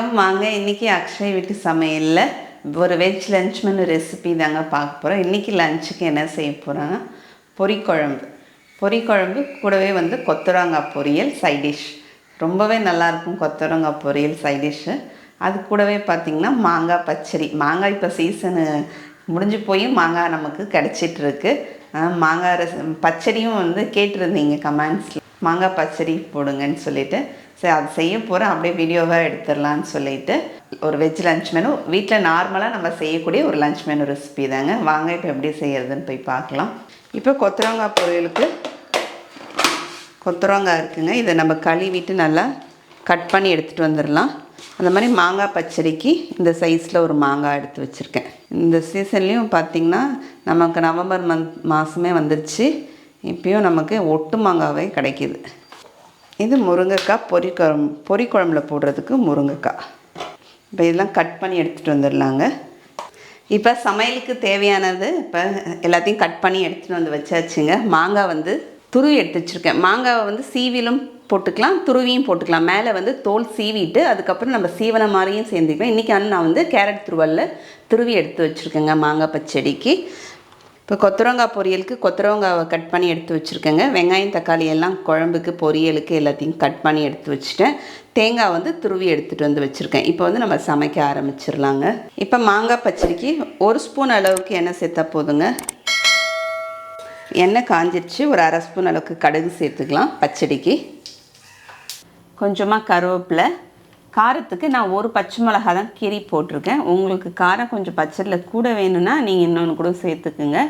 வணக்கம் வாங்க. இன்றைக்கி அக்ஷய் வீட்டு சமையலில் ஒரு வெஜ் லஞ்ச் மெனு ரெசிபி தாங்க பார்க்க போகிறோம் இன்றைக்கி லஞ்சுக்கு என்ன செய்ய போகிறாங்க பொறிக்குழம்பு பொரிக்குழம்பு கூடவே வந்து கொத்தரங்காய் பொரியல் சைடிஷ் ரொம்பவே நல்லாயிருக்கும் கொத்தவரங்காய் பொரியல் சைடிஷ்ஷு அது கூடவே பார்த்திங்கன்னா மாங்காய் பச்சடி. மாங்காய் இப்போ சீசனு முடிஞ்சு போய் மாங்காய் நமக்கு கிடச்சிட்ருக்கு மாங்காய் ரச பச்சடியும் வந்து கேட்டிருந்தீங்க கமெண்ட்ஸில் மாங்காய் பச்சடி போடுங்கன்னு சொல்லிட்டு சரி அது செய்ய போகிறேன் அப்படியே வீடியோவாக எடுத்துடலான்னு சொல்லிட்டு ஒரு வெஜ் லஞ்ச் மெனு வீட்டில் நார்மலாக நம்ம செய்யக்கூடிய ஒரு லஞ்ச் மெனு ரெசிபி தாங்க. வாங்க இப்போ எப்படி செய்யறதுன்னு போய் பார்க்கலாம். இப்போ கொத்தரங்காய் பொரியலுக்கு கொத்தரங்காய் இருக்குங்க. இதை நம்ம கழுவிட்டு நல்லா கட் பண்ணி எடுத்துகிட்டு வந்துடலாம். அந்த மாதிரி மாங்காய் பச்சடிக்கு இந்த சைஸில் ஒரு மாங்காய் எடுத்து வச்சுருக்கேன். இந்த சீசன்லேயும் பார்த்திங்கன்னா நமக்கு நவம்பர் மந்த் மாதமே வந்துருச்சு. இப்பயும் நமக்கு ஒட்டு மாங்காவே கிடைக்கிது. இது முருங்கைக்காய் பொறி குழம்பு பொரி குழம்புல போடுறதுக்கு முருங்கைக்காய். இப்போ இதெல்லாம் கட் பண்ணி எடுத்துகிட்டு வந்துடலாங்க. இப்போ சமையலுக்கு தேவையானது இப்போ எல்லாத்தையும் கட் பண்ணி எடுத்துகிட்டு வந்து வச்சாச்சுங்க. மாங்காய் வந்து துருவி எடுத்து வச்சுருக்கேன். மாங்காவை வந்து சீவிலும் போட்டுக்கலாம் துருவியும் போட்டுக்கலாம். மேலே வந்து தோல் சீவிட்டு அதுக்கப்புறம் நம்ம சீவன மாதிரியும் சேர்ந்துக்கலாம். இன்றைக்கி நான் வந்து கேரட் துருவலில் துருவி எடுத்து வச்சுருக்கேங்க மாங்காய் பச்சடிக்கு. இப்போ கொத்தரங்காய் பொரியலுக்கு கொத்தரங்காவை கட் பண்ணி எடுத்து வச்சுருக்கேங்க. வெங்காயம் தக்காளி எல்லாம் குழம்புக்கு பொரியலுக்கு எல்லாத்தையும் கட் பண்ணி எடுத்து வச்சுட்டேன். தேங்காய் வந்து துருவி எடுத்துகிட்டு வந்து வச்சுருக்கேன். இப்போ வந்து நம்ம சமைக்க ஆரம்பிச்சிடலாங்க. இப்போ மாங்காய் பச்சடிக்கு ஒரு ஸ்பூன் அளவுக்கு எண்ணெய் சேர்த்தா போதுங்க. எண்ணெய் காஞ்சிருச்சு. ஒரு அரை ஸ்பூன் அளவுக்கு கடுகு சேர்த்துக்கலாம் பச்சடிக்கு. கொஞ்சமாக கருவேப்பிலை காரத்துக்கு நான் ஒரு பச்சை மிளகா தான் கீரி போட்டிருக்கேன். உங்களுக்கு காரம் கொஞ்சம் பச்சடியில் கூட வேணும்னா நீங்கள் இன்னொன்று கூட சேர்த்துக்குங்க.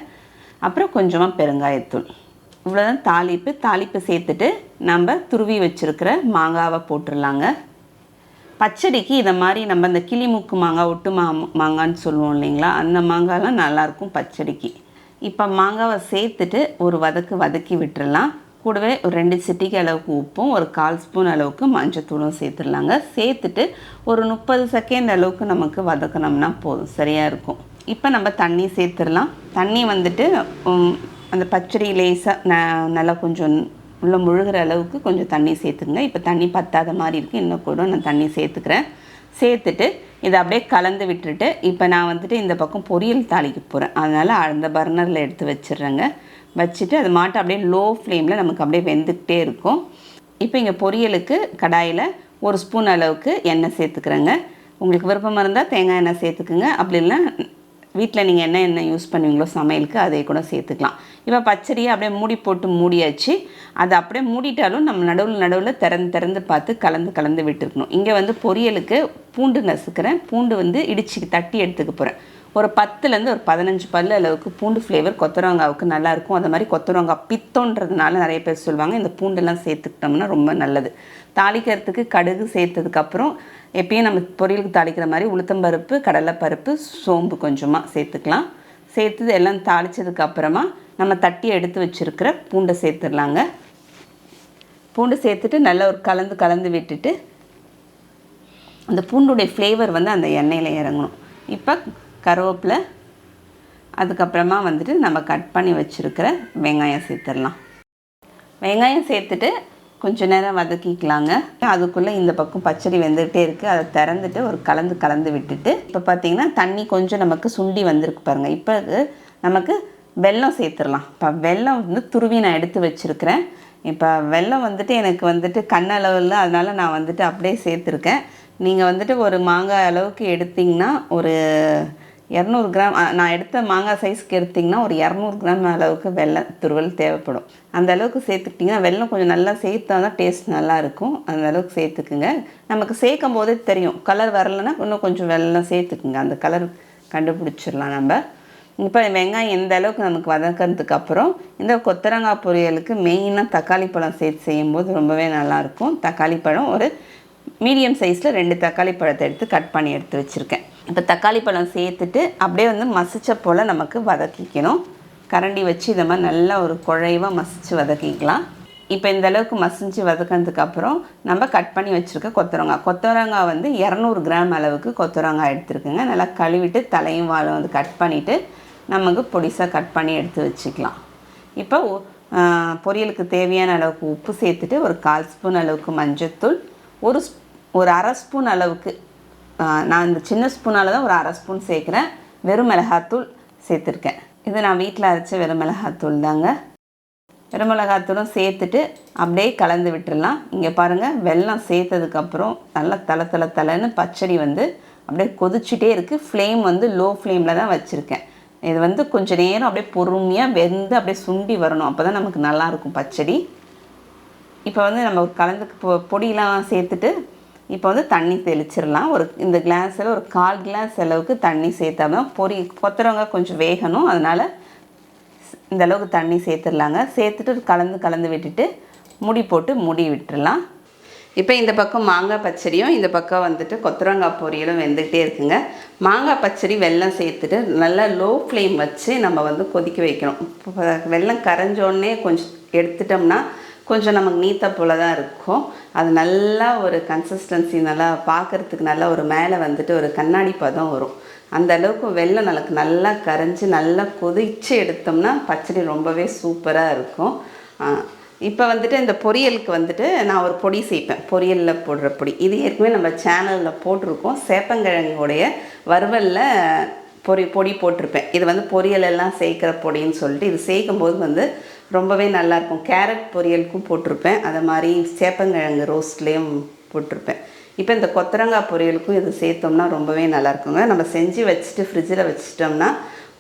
அப்புறம் கொஞ்சமாக பெருங்காயத்தூள். இவ்வளோதான் தாளிப்பு. தாளிப்பு சேர்த்துட்டு நம்ம துருவி வச்சுருக்கிற மாங்காவை போட்டுடலாங்க பச்சடிக்கு இதை மாதிரி நம்ம இந்த கிளிமுக்கு மாங்காய் ஒட்டு மா மாங்கான்னு சொல்லுவோம் இல்லைங்களா? அந்த மாங்காய்லாம் நல்லாயிருக்கும் பச்சடிக்கு. இப்போ மாங்காவை சேர்த்துட்டு ஒரு வதக்கு வதக்கி விட்டுறலாம். கூடவே ஒரு ரெண்டு சிட்டிக்கு அளவுக்கு உப்பும் ஒரு கால் ஸ்பூன் அளவுக்கு மஞ்சத்தூளும் சேர்த்துடலாங்க. சேர்த்துட்டு ஒரு முப்பது செகண்ட் அளவுக்கு நமக்கு வதக்கணும்னா போதும். சரியாக இருக்கும். இப்போ நம்ம தண்ணி சேர்த்துடலாம். தண்ணி வந்துட்டு அந்த பச்சடி லேசாக ந நல்லா கொஞ்சம் உள்ளே முழுகிற அளவுக்கு கொஞ்சம் தண்ணி சேர்த்துங்க இப்போ தண்ணி பத்தாத மாதிரி இருக்குது இன்னும் கூட நான் தண்ணி சேர்த்துக்கிறேன். சேர்த்துட்டு இதை அப்படியே கலந்து விட்டுட்டு இப்போ நான் வந்துட்டு இந்த பக்கம் பொரியல் தாளிக்க போகிறேன் அதனால் அந்த பர்னரில் எடுத்து வச்சிடுறேங்க. வச்சுட்டு அது மாட்டை அப்படியே லோ ஃப்ளேமில் நமக்கு அப்படியே வெந்துக்கிட்டே இருக்கும். இப்போ இங்கே பொரியலுக்கு கடாயில் ஒரு ஸ்பூன் அளவுக்கு எண்ணெய் சேர்த்துக்கிறேங்க. உங்களுக்கு விருப்பமாக இருந்தால் தேங்காய் எண்ணெய் சேர்த்துக்குங்க. அப்படி இல்லை வீட்டில் நீங்கள் என்ன எண்ணெய் யூஸ் பண்ணுவீங்களோ சமையலுக்கு அதை கூட சேர்த்துக்கலாம். இப்போ பச்சடியை அப்படியே மூடி போட்டு மூடியாச்சு. அதை அப்படியே மூடிட்டாலும் நம்ம நடுவில் நடுவில் திறந்து திறந்து பார்த்து கலந்து கலந்து விட்டுருக்கணும். இங்கே வந்து பொரியலுக்கு பூண்டு நசுக்கிறேன். பூண்டு வந்து இடிச்சு தட்டி எடுத்துக்க போகிறேன் ஒரு பத்துலேருந்து ஒரு பதினஞ்சு பல்லு அளவுக்கு பூண்டு ஃப்ளேவர் கொத்தரவங்காவுக்கு நல்லாயிருக்கும். அது மாதிரி கொத்தரவங்காய் பித்தோன்றதுனால நிறைய பேர் சொல்லுவாங்க இந்த பூண்டெல்லாம் சேர்த்துக்கிட்டோம்னா ரொம்ப நல்லது. தாளிக்கிறதுக்கு கடுகு சேர்த்ததுக்கப்புறம் எப்பயும் நம்ம பொரியலுக்கு தாளிக்கிற மாதிரி உளுத்தம்பருப்பு கடலைப்பருப்பு சோம்பு கொஞ்சமாக சேர்த்துக்கலாம். சேர்த்து எல்லாம் தாளித்ததுக்கப்புறமா நம்ம தட்டி எடுத்து வச்சுருக்கிற பூண்டை சேர்த்துடலாங்க. பூண்டு சேர்த்துட்டு நல்லா ஒரு கலந்து கலந்து விட்டுட்டு அந்த பூண்டுடைய ஃப்ளேவர் வந்து அந்த எண்ணெயில் இறங்கணும். இப்போ கருவேப்பிலை அதுக்கப்புறமா வந்துட்டு நம்ம கட் பண்ணி வச்சுருக்கிற வெங்காயம் சேர்த்துடலாம். வெங்காயம் சேர்த்துட்டு கொஞ்சம் நேரம் வதக்கிக்கலாங்க. அதுக்குள்ளே இந்த பக்கம் பச்சடி வெந்துகிட்டே இருக்குது அதை திறந்துட்டு ஒரு கலந்து கலந்து விட்டுட்டு இப்போ பார்த்தீங்கன்னா தண்ணி கொஞ்சம் நமக்கு சுண்டி வந்திருக்கு பாருங்கள் இப்போ நமக்கு வெல்லம் சேர்த்துடலாம். இப்போ வெல்லம் வந்து துருவி நான் எடுத்து வச்சுருக்கிறேன். இப்போ வெல்லம் வந்துட்டு எனக்கு வந்துட்டு கண்ணளவில் அதனால் நான் வந்துட்டு அப்படியே சேர்த்துருக்கேன். நீங்கள் வந்துட்டு ஒரு மாங்காய் அளவுக்கு எடுத்திங்கன்னா ஒரு இரநூறு கிராம் நான் எடுத்த மாங்காய் சைஸ்க்கு எடுத்திங்கன்னா ஒரு இரநூறு கிராம் அளவுக்கு வெள்ளம் துருவல் தேவைப்படும். அந்த அளவுக்கு சேர்த்துக்கிட்டிங்கன்னா வெல்லம் கொஞ்சம் நல்லா சேர்த்தா தான் டேஸ்ட் நல்லாயிருக்கும் அந்த அளவுக்கு சேர்த்துக்குங்க. நமக்கு சேர்க்கும் போதே தெரியும். கலர் வரலைன்னா இன்னும் கொஞ்சம் வெல்லம் சேர்த்துக்குங்க. அந்த கலர் கண்டுபிடிச்சிடலாம் நம்ம. இப்போ வெங்காயம் எந்த அளவுக்கு நமக்கு வதக்கிறதுக்கு அப்புறம் இந்த கொத்தரங்காய் பொரியலுக்கு மெயினாக தக்காளி பழம் சேர்த்து செய்யும்போது ரொம்பவே நல்லாயிருக்கும் தக்காளி பழம் ஒரு மீடியம் சைஸில் ரெண்டு தக்காளி பழத்தை எடுத்து கட் பண்ணி எடுத்து வச்சுருக்கேன். இப்போ தக்காளி பழம் சேர்த்துட்டு அப்படியே வந்து மசிச்ச போல் நமக்கு வதக்கிக்கணும். கரண்டி வச்சு இதை மாதிரி நல்லா ஒரு குழைவாக மசிச்சு வதக்கிக்கலாம். இப்போ இந்த அளவுக்கு மசிஞ்சு வதக்கினதுக்கப்புறம் நம்ம கட் பண்ணி வச்சுருக்க கொத்தரங்காய் கொத்தரங்காய் வந்து இரநூறு கிராம் அளவுக்கு கொத்தரங்காய் எடுத்துருக்குங்க. நல்லா கழுவிட்டு தலையும் வாழும் வந்து கட் பண்ணிவிட்டு நமக்கு பொடிசாக கட் பண்ணி எடுத்து வச்சுக்கலாம். இப்போ பொரியலுக்கு தேவையான அளவுக்கு உப்பு சேர்த்துட்டு ஒரு கால் ஸ்பூன் அளவுக்கு மஞ்சத்தூள் ஒரு ஒரு அரை ஸ்பூன் அளவுக்கு நான் இந்த சின்ன ஸ்பூனால் தான் ஒரு அரை ஸ்பூன் சேர்க்குறேன். வெறும் மிளகாத்தூள் சேர்த்துருக்கேன். இது நான் வீட்டில் அரைச்ச வெறும் மிளகாத்தூள் தாங்க. வெறும் மிளகாத்தூளும் சேர்த்துட்டு அப்படியே கலந்து விட்டுடலாம் இங்கே பாருங்கள் வெல்லம் சேர்த்ததுக்கப்புறம் நல்லா தலை தலை தலைன்னு பச்சடி வந்து அப்படியே கொதிச்சுட்டே இருக்குது ஃப்ளேம் வந்து லோ ஃப்ளேமில் தான் வச்சுருக்கேன். இது வந்து கொஞ்சம் நேரம் அப்படியே பொறுமையாக வெந்து அப்படியே சுண்டி வரணும். அப்போ தான் நமக்கு நல்லாயிருக்கும் பச்சடி. இப்போ வந்து நம்ம ஒரு கலந்து பொடியெலாம் சேர்த்துட்டு இப்போ வந்து தண்ணி தெளிச்சிடலாம். ஒரு இந்த கிளாஸில் ஒரு கால் கிளாஸ் அளவுக்கு தண்ணி சேர்த்தா தான் பொரி கொத்துறவங்க கொஞ்சம் வேகணும். அதனால் இந்த அளவுக்கு தண்ணி சேர்த்துடலாங்க. சேர்த்துட்டு கலந்து கலந்து விட்டுட்டு முடி போட்டு முடி விட்டுறலாம் இப்போ இந்த பக்கம் மாங்காய் பச்சடியும் இந்த பக்கம் வந்துட்டு கொத்தரங்காய் பொரியலும் வெந்துக்கிட்டே இருக்குங்க. மாங்காய் பச்சடி வெல்லம் சேர்த்துட்டு நல்லா லோ ஃப்ளேம் வச்சு நம்ம வந்து கொதிக்க வைக்கணும். இப்போ வெல்லம் கரைஞ்சோடனே கொஞ்சம் எடுத்துட்டோம்னா கொஞ்சம் நமக்கு நீத்த போல தான் இருக்கும். அது நல்லா ஒரு கன்சிஸ்டன்சி நல்லா பார்க்குறதுக்கு நல்லா ஒரு மேலே வந்துட்டு ஒரு கண்ணாடி பதம் வரும். அந்த அளவுக்கு வெள்ளம் நமக்கு நல்லா கரைஞ்சி நல்லா கொதிச்சு எடுத்தோம்னா பச்சடி ரொம்பவே சூப்பராக இருக்கும். இப்போ வந்துட்டு இந்த பொரியலுக்கு வந்துட்டு நான் ஒரு பொடி சேர்ப்பேன் பொரியலில் போடுற பொடி. இது ஏற்கனவே நம்ம சேனலில் போட்டிருக்கோம். சேப்பங்கிழங்குடைய வறுவலில் பொரி பொடி போட்டிருப்பேன். இது வந்து பொரியல் எல்லாம் சேர்க்குற பொடின்னு சொல்லிட்டு இது சேர்க்கும் போது வந்து ரொம்பவே நல்லாயிருக்கும் கேரட் பொரியலுக்கும் போட்டிருப்பேன். அதை மாதிரி சேப்பங்கிழங்கு ரோஸ்ட்லேயும் போட்டிருப்பேன். இப்போ இந்த கொத்தரங்காய் பொரியலுக்கும் இது சேர்த்தோம்னா ரொம்பவே நல்லாயிருக்குங்க நம்ம செஞ்சு வச்சுட்டு ஃப்ரிட்ஜில் வச்சுட்டோம்னா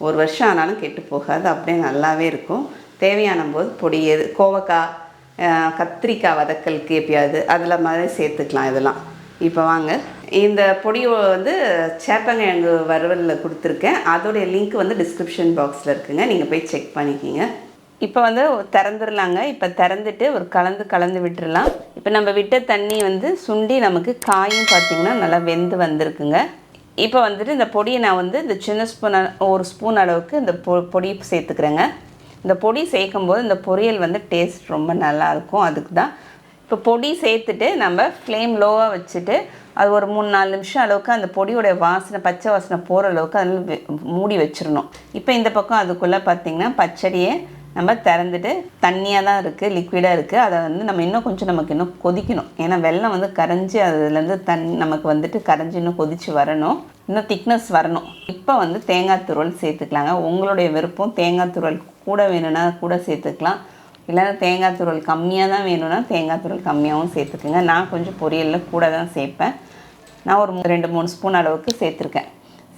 ஒரு வருஷம் ஆனாலும் கெட்டு போகாது. அப்படியே நல்லாவே இருக்கும். தேவையான போது பொடி எது கோவக்காய் கத்திரிக்காய் வதக்கலுக்கு எப்பயாவது அதில் மாதிரி சேர்த்துக்கலாம் இதெல்லாம். இப்போ வாங்க. இந்த பொடியை வந்து சேப்பங்கிழங்கு வறுவலில் கொடுத்துருக்கேன். அதோடைய லிங்க் வந்து டிஸ்கிரிப்ஷன் பாக்ஸில் இருக்குங்க. நீங்கள் போய் செக் பண்ணிக்கிங்க. இப்போ வந்து திறந்துடலாங்க இப்போ திறந்துட்டு ஒரு கலந்து கலந்து விட்டுடலாம் இப்போ நம்ம விட்ட தண்ணி வந்து சுண்டி நமக்கு காயும் பார்த்திங்கன்னா நல்லா வெந்து வந்திருக்குங்க. இப்போ வந்துட்டு இந்த பொடியை நான் வந்து இந்த சின்ன ஸ்பூன் ஒரு ஸ்பூன் அளவுக்கு இந்த பொ பொடி சேர்த்துக்கிறேங்க. இந்த பொடி சேர்க்கும்போது இந்த பொரியல் வந்து டேஸ்ட் ரொம்ப நல்லாயிருக்கும் அதுக்கு தான் இப்போ பொடி சேர்த்துட்டு நம்ம ஃப்ளேம் லோவாக வச்சுட்டு அது ஒரு மூணு நாலு நிமிஷம் அளவுக்கு அந்த பொடியோடைய வாசனை பச்சை வாசனை போகிற அளவுக்கு அதில் மூடி வச்சிடணும். இப்போ இந்த பக்கம் அதுக்குள்ளே பார்த்திங்கன்னா பச்சடியை நம்ம திறந்துட்டு தண்ணியாக தான் இருக்குது லிக்விடாக இருக்குது அதை வந்து நம்ம இன்னும் கொஞ்சம் நமக்கு இன்னும் கொதிக்கணும். ஏன்னா வெள்ளம் வந்து கரைஞ்சி அதுலேருந்து தண் நமக்கு வந்துட்டு கரைஞ்சி இன்னும் கொதிச்சு வரணும். இன்னும் திக்னஸ் வரணும். இப்போ வந்து தேங்காய் துருவல் சேர்த்துக்கலாங்க. உங்களுடைய விருப்பம் தேங்காய் துருவல் கூட வேணும்னா கூட சேர்த்துக்கலாம். இல்லைன்னா தேங்காய் துருவல் கம்மியாக தான் வேணும்னா தேங்காய் துருவல் கம்மியாகவும் சேர்த்துக்குங்க. நான் கொஞ்சம் பொரியலில் கூட தான் சேர்ப்பேன். நான் ஒரு ரெண்டு மூணு ஸ்பூன் அளவுக்கு சேர்த்துருக்கேன்.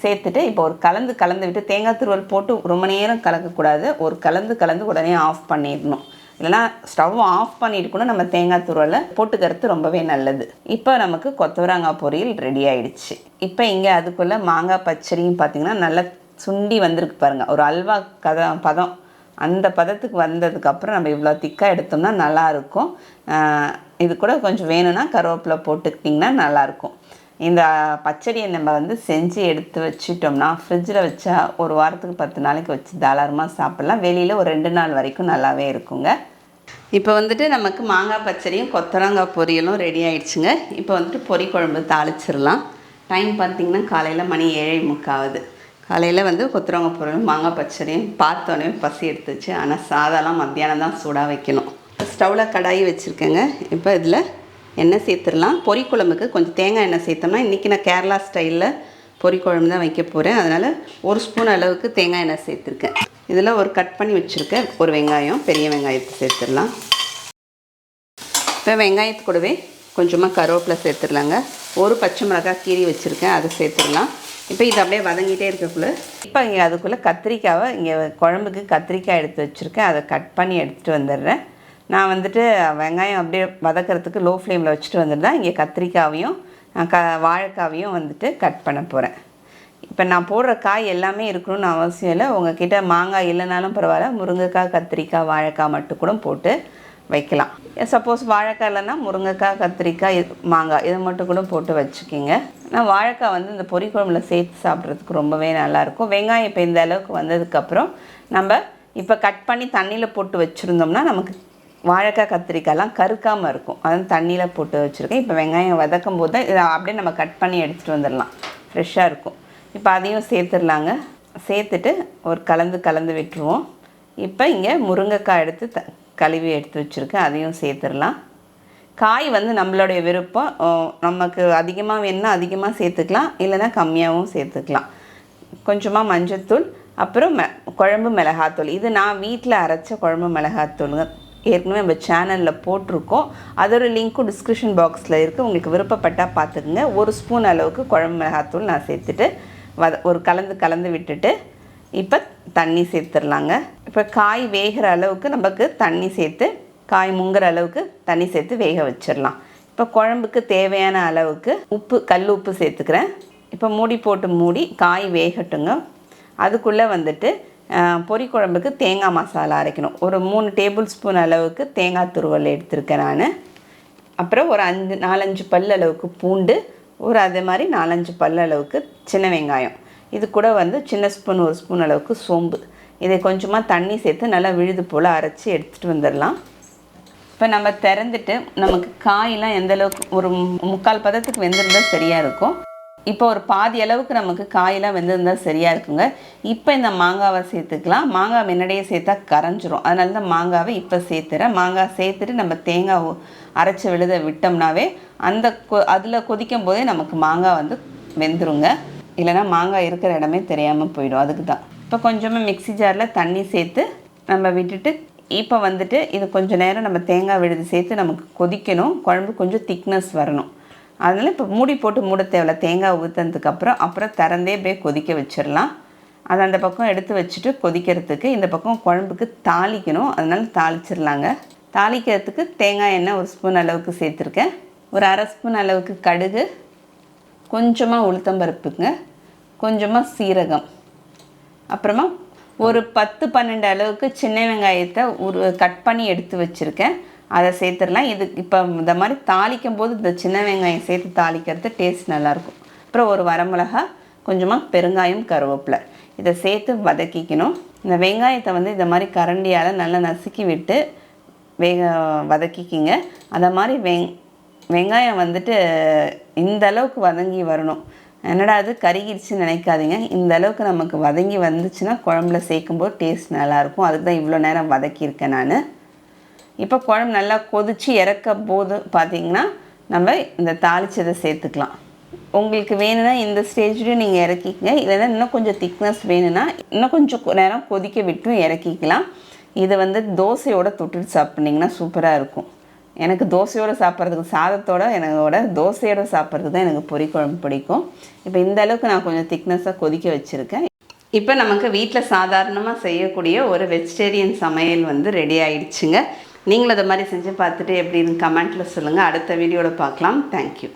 சேர்த்துட்டு இப்போ ஒரு கலந்து கலந்து விட்டு தேங்காய் துருவல் போட்டு ரொம்ப நேரம் கலக்கக்கூடாது. ஒரு கலந்து கலந்து உடனே ஆஃப் பண்ணிடணும். இல்லைன்னா ஸ்டவ் ஆஃப் பண்ணிட்டு கூட நம்ம தேங்காய் துருவலை போட்டுக்கிறது ரொம்பவே நல்லது. இப்போ நமக்கு கொத்தவரங்காய் பொரியல் ரெடி ஆயிடுச்சு. இப்போ இங்கே அதுக்குள்ளே மாங்காய் பச்சடியும் பார்த்தீங்கன்னா நல்லா சுண்டி வந்திருக்கு பாருங்கள் ஒரு அல்வா கத பதம் அந்த பதத்துக்கு வந்ததுக்கப்புறம் நம்ம இவ்வளோ திக்காக எடுத்தோம்னா நல்லாயிருக்கும். இது கூட கொஞ்சம் வேணும்னா கருவேப்பிலை போட்டுக்கிட்டிங்கன்னா நல்லாயிருக்கும். இந்த பச்சடியை நம்ம வந்து செஞ்சு எடுத்து வச்சிட்டோம்னா ஃப்ரிட்ஜில் வச்சா ஒரு வாரத்துக்கு பத்து நாளைக்கு வச்சு தாராளமாக சாப்பிட்லாம். வெளியில் ஒரு ரெண்டு நாள் வரைக்கும் நல்லாவே இருக்குங்க. இப்போ வந்துட்டு நமக்கு மாங்காய் பச்சடியும் கொத்தரங்காய் பொரியலும் ரெடி ஆயிடுச்சுங்க. இப்போ வந்துட்டு பொரி குழம்பு தாளிச்சிடலாம். டைம் பார்த்தீங்கன்னா காலையில் மணி ஏழை முக்காவது. காலையில் வந்து கொத்துறவங்க பொருள் மாங்காய் பச்சடியும் பார்த்தோன்னே பசி எடுத்துச்சு. ஆனால் சாதம்லாம் மத்தியானம் தான் சூடாக வைக்கணும். ஸ்டவ்வில் கடாயி வச்சுருக்கேங்க. இப்போ இதில் எண்ணெய் சேர்த்துடலாம். பொரி குழம்புக்கு கொஞ்சம் தேங்காய் எண்ணெய் சேர்த்தோம்னா இன்றைக்கி நான் கேரளா ஸ்டைலில் பொரி குழம்பு தான் வைக்க போகிறேன் அதனால் ஒரு ஸ்பூன் அளவுக்கு தேங்காய் எண்ணெய் சேர்த்துருக்கேன். இதில் ஒரு கட் பண்ணி வச்சுருக்கேன். ஒரு வெங்காயம் பெரிய வெங்காயத்தை சேர்த்துடலாம். இப்போ வெங்காயத்து கூடவே கொஞ்சமாக கருவேப்பிலை சேர்த்துடலாங்க. ஒரு பச்சை மிளகாய் கீரி வச்சுருக்கேன். அதை சேர்த்துடலாம். இப்போ இது அப்படியே வதங்கிட்டே இருக்கக்குள்ள. இப்போ இங்கே அதுக்குள்ளே கத்திரிக்காவை இங்கே குழம்புக்கு கத்திரிக்காய் எடுத்து வச்சுருக்கேன். அதை கட் பண்ணி எடுத்துகிட்டு வந்துடுறேன். நான் வந்துட்டு வெங்காயம் அப்படியே வதக்கிறதுக்கு லோ ஃப்ளேமில் வச்சுட்டு வந்துருந்தேன் இங்கே கத்திரிக்காவையும் க வாழைக்காவையும் வந்துட்டு கட் பண்ண போகிறேன் இப்போ நான் போடுற காய் எல்லாமே இருக்கணும்னு அவசியம் இல்லை. உங்ககிட்ட மாங்காய் இல்லைனாலும் பரவாயில்ல. முருங்கைக்காய் கத்திரிக்காய் வாழைக்காய் மட்டும் கூட போட்டு வைக்கலாம். சப்போஸ் வாழைக்காய் இல்லைன்னா முருங்கைக்காய் கத்திரிக்காய் இது- மாங்காய் இதை மட்டும் கூட போட்டு வச்சுக்கிங்க. ஆனால் வாழைக்காய் வந்து இந்த பொரி குழம்புல சேர்த்து சாப்பிட்றதுக்கு ரொம்பவே நல்லாயிருக்கும் வெங்காயம் இப்போ இந்த அளவுக்கு வந்ததுக்கப்புறம் நம்ம இப்போ கட் பண்ணி தண்ணியில் போட்டு வச்சுருந்தோம்னா நமக்கு வாழைக்காய் கத்திரிக்காய்லாம் கருக்காமல் இருக்கும். அதான் தண்ணியில் போட்டு வச்சுருக்கேன். இப்போ வெங்காயம் வதக்கும் போது தான் இதை அப்படியே நம்ம கட் பண்ணி எடுத்துகிட்டு வந்துடலாம். ஃப்ரெஷ்ஷாக இருக்கும். இப்போ அதையும் சேர்த்துடலாங்க. சேர்த்துட்டு ஒரு கலந்து கலந்து விட்டுருவோம். இப்போ இங்கே முருங்கைக்காய் எடுத்து த கழுவி எடுத்து வச்சுருக்கேன் அதையும் சேர்த்துடலாம். காய் வந்து நம்மளுடைய விருப்பம். நமக்கு அதிகமாக வேணும்னா அதிகமாக சேர்த்துக்கலாம் இல்லைன்னா கம்மியாகவும் சேர்த்துக்கலாம். கொஞ்சமாக மஞ்சத்தூள் அப்புறம் மெ குழம்பு மிளகாத்தூள். இது நான் வீட்டில் அரைச்ச குழம்பு மிளகாத்தூளுங்க ஏற்கனவே நம்ம சேனலில் போட்டிருக்கோம். அதோட லிங்க்கும் டிஸ்கிரிப்ஷன் பாக்ஸில் இருக்குது உங்களுக்கு விருப்பப்பட்டால் பார்த்துக்குங்க. ஒரு ஸ்பூன் அளவுக்கு குழம்பு மிளகாத்தூள் நான் சேர்த்துட்டு வத ஒரு கலந்து கலந்து விட்டுட்டு இப்போ தண்ணி சேர்த்துடலாங்க. இப்போ காய் வேகிற அளவுக்கு நமக்கு தண்ணி சேர்த்து காய் முங்குற அளவுக்கு தண்ணி சேர்த்து வேக வச்சிடலாம். இப்போ குழம்புக்கு தேவையான அளவுக்கு உப்பு கல் உப்பு சேர்த்துக்கிறேன். இப்போ மூடி போட்டு மூடி காய் வேகட்டுங்க. அதுக்குள்ளே வந்துட்டு பொறி பொரி குழம்புக்கு தேங்காய் மசாலா அரைக்கணும். ஒரு மூணு டேபிள் ஸ்பூன் அளவுக்கு தேங்காய் துருவல் எடுத்திருக்கேன் நான். அப்புறம் ஒரு அஞ்சு நாலஞ்சு பல் அளவுக்கு பூண்டு ஒரு அதே மாதிரி நாலஞ்சு பல் அளவுக்கு சின்ன வெங்காயம். இது கூட வந்து சின்ன ஸ்பூன் ஒரு ஸ்பூன் அளவுக்கு சோம்பு. இதை கொஞ்சமாக தண்ணி சேர்த்து நல்லா விழுது போல் அரைச்சி எடுத்துகிட்டு வந்துடலாம். இப்போ நம்ம திறந்துட்டு நமக்கு காயெல்லாம் எந்தளவுக்கு ஒரு முக்கால் பதத்துக்கு வெந்திருந்தால் சரியாக இருக்கும். இப்போ ஒரு பாதி அளவுக்கு நமக்கு காயெல்லாம் வெந்திருந்தால் சரியாக இருக்குங்க. இப்போ இந்த மாங்காவை சேர்த்துக்கலாம். மாங்காய் முன்னாடியே சேர்த்தா கரைஞ்சிரும். அதனால தான் மாங்காவை இப்போ சேர்த்துறேன். மாங்காய் சேர்த்துட்டு நம்ம தேங்காய் அரைச்சி விழுத விட்டோம்னாவே அந்த கொ அதில் கொதிக்கும் போதே நமக்கு மாங்காய் வந்து வெந்துருங்க. இல்லைன்னா மாங்காய் இருக்கிற இடமே தெரியாமல் போயிடும். அதுக்கு தான். இப்போ கொஞ்சமாக மிக்ஸி ஜாரில் தண்ணி சேர்த்து நம்ம விட்டுட்டு இப்போ வந்துட்டு இது கொஞ்சம் நேரம் நம்ம தேங்காய் விழுது சேர்த்து நமக்கு கொதிக்கணும். குழம்பு கொஞ்சம் திக்னஸ் வரணும். அதனால் இப்போ மூடி போட்டு மூட தேவையில்ல. தேங்காய் ஊற்றுனதுக்கப்புறம் அப்புறம் திறந்தே அப்படியே கொதிக்க வச்சிடலாம். அதை அந்த பக்கம் எடுத்து வச்சுட்டு கொதிக்கிறதுக்கு இந்த பக்கம் குழம்புக்கு தாளிக்கணும். அதனால் தாளிச்சிடலாங்க. தாளிக்கிறதுக்கு தேங்காய் எண்ணெய் ஒரு ஸ்பூன் அளவுக்கு சேர்த்துருக்கேன். ஒரு அரை ஸ்பூன் அளவுக்கு கடுகு. கொஞ்சமாக உளுத்தம்பருப்புங்க கொஞ்சமாக சீரகம். அப்புறமா ஒரு பத்து பன்னெண்டு அளவுக்கு சின்ன வெங்காயத்தை ஒரு கட் பண்ணி எடுத்து வச்சுருக்கேன். அதை சேர்த்துடலாம். இது இப்போ இந்த மாதிரி தாளிக்கும் போது இந்த சின்ன வெங்காயம் சேர்த்து தாளிக்கிறது டேஸ்ட் நல்லாயிருக்கும். அப்புறம் ஒரு வரமிளகா கொஞ்சமாக பெருங்காயம் கருவேப்பிலை. இதை சேர்த்து வதக்கிக்கணும். இந்த வெங்காயத்தை வந்து இந்த மாதிரி கரண்டியால் நல்லா நசுக்கி விட்டு வேக வதக்கிக்கிங்க. அதை மாதிரி வெங் வெங்காயம் வந்துட்டு இந்த அளவுக்கு வதங்கி வரணும். என்னடா அது கருகிடுச்சுன்னு நினைக்காதீங்க. இந்த அளவுக்கு நமக்கு வதங்கி வந்துச்சுன்னா குழம்புல சேர்க்கும்போது டேஸ்ட் நல்லாயிருக்கும். அதுக்கு தான் இவ்வளோ நேரம் வதக்கியிருக்கேன் நான். இப்போ குழம்பு நல்லா கொதிச்சு இறக்க போது பார்த்தீங்கன்னா நம்ம இந்த தாளிச்சதை சேர்த்துக்கலாம். உங்களுக்கு வேணும்னா இந்த ஸ்டேஜ்லேயும் நீங்கள் இறக்கிக்கங்க. இல்லைன்னா இன்னும் கொஞ்சம் திக்னஸ் வேணும்னா இன்னும் கொஞ்சம் நேரம் கொதிக்க விட்டும் இறக்கிக்கலாம். இதை வந்து தோசையோட தொட்டுட்டு சாப்பிட்டீங்கன்னா சூப்பராக இருக்கும். எனக்கு தோசையோடு சாப்பிட்றதுக்கு சாதத்தோட எனக்கோட தோசையோட சாப்பிட்றது தான் எனக்கு பொரி குழம்பு பிடிக்கும். இப்போ இந்த அளவுக்கு நான் கொஞ்சம் திக்னஸாக கொதிக்க வச்சுருக்கேன். இப்போ நமக்கு வீட்டில் சாதாரணமாக செய்யக்கூடிய ஒரு வெஜிடேரியன் சமையல் வந்து ரெடி ஆயிடுச்சுங்க. நீங்களும் அதை மாதிரி செஞ்சு பார்த்துட்டு எப்படின்னு கமெண்ட்டில் சொல்லுங்கள் அடுத்த வீடியோவில் பார்க்கலாம். தேங்க்யூ